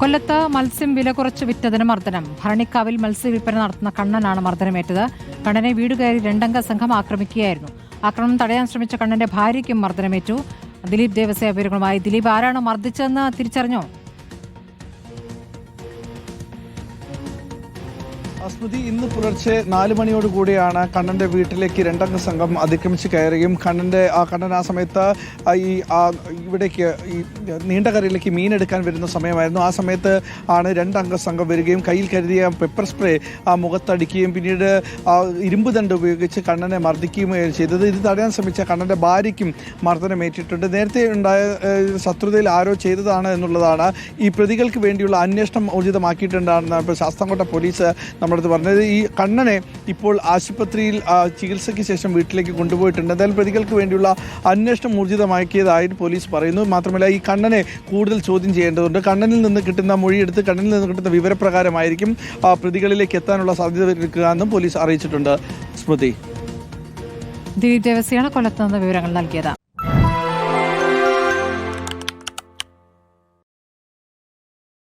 കൊല്ലത്ത് മത്സ്യം വില കുറച്ച് വിറ്റതിന് മർദ്ദനം. ഭരണിക്കാവിൽ മത്സ്യവിൽപ്പന നടത്തുന്ന കണ്ണനാണ് മർദ്ദനമേറ്റത്. കണ്ണനെ വീട് കയറി രണ്ടംഗ സംഘം ആക്രമിക്കുകയായിരുന്നു. ആക്രമണം തടയാൻ ശ്രമിച്ച കണ്ണന്റെ ഭാര്യയ്ക്കും മർദ്ദനമേറ്റു. ദിലീപ് ദേവസ്യ വിവരങ്ങളുമായി ദിലീപ് ആരാണ് മർദ്ദിച്ചതെന്ന് തിരിച്ചറിഞ്ഞോ? സ്മൃതി ഇന്ന് പുലർച്ചെ നാല് മണിയോടുകൂടിയാണ് കണ്ണന്റെ വീട്ടിലേക്ക് രണ്ടംഗ സംഘം അതിക്രമിച്ച് കയറുകയും കണ്ണന്റെ ആ കണ്ണൻ ആ സമയത്ത് ഈ ഇവിടേക്ക് ഈ നീണ്ടകരയിലേക്ക് മീൻ എടുക്കാൻ വരുന്ന സമയമായിരുന്നു. ആ സമയത്ത് ആണ് രണ്ടംഗ സംഘം വരികയും കയ്യിൽ കരുതിയ പെപ്പർ സ്പ്രേ ആ മുഖത്തടിക്കുകയും പിന്നീട് ആ ഇരുമ്പ് ദണ്ട് ഉപയോഗിച്ച് കണ്ണനെ മർദ്ദിക്കുകയും ചെയ്തത്. ഇത് തടയാൻ ശ്രമിച്ച കണ്ണന്റെ ഭാര്യയ്ക്കും മർദ്ദനമേറ്റിട്ടുണ്ട് നേരത്തെ ഉണ്ടായ ശത്രുതയിൽ ആരോ ചെയ്തതാണ് എന്നുള്ളതാണ് ഈ പ്രതികൾക്ക് വേണ്ടിയുള്ള അന്വേഷണം ഊർജിതമാക്കിയിട്ടുണ്ടാണെന്ന് ഇപ്പോൾ ശാസ്താംകോട്ട പോലീസ് നമ്മളടുത്ത് പറഞ്ഞത് ഈ കണ്ണനെ ഇപ്പോൾ ആശുപത്രിയിൽ ചികിത്സയ്ക്ക് ശേഷം വീട്ടിലേക്ക് കൊണ്ടുപോയിട്ടുണ്ട്. എന്തായാലും പ്രതികൾക്ക് വേണ്ടിയുള്ള അന്വേഷണം ഊർജിതമാക്കിയതായിട്ട് പോലീസ് പറയുന്നു. മാത്രമല്ല ഈ കണ്ണനെ കൂടുതൽ ചോദ്യം ചെയ്യേണ്ടതുണ്ട്. കണ്ണനിൽ നിന്ന് കിട്ടുന്ന മൊഴിയെടുത്ത് കണ്ണനിൽ നിന്ന് കിട്ടുന്ന വിവരപ്രകാരമായിരിക്കും പ്രതികളിലേക്ക് എത്താനുള്ള സാധ്യത എടുക്കുക എന്നും പോലീസ് അറിയിച്ചിട്ടുണ്ട്. സ്മൃതി. ദിലീപ് ദേവസ്യാണ് കൊല്ലത്ത് നിന്ന് വിവരങ്ങൾ നൽകിയത്.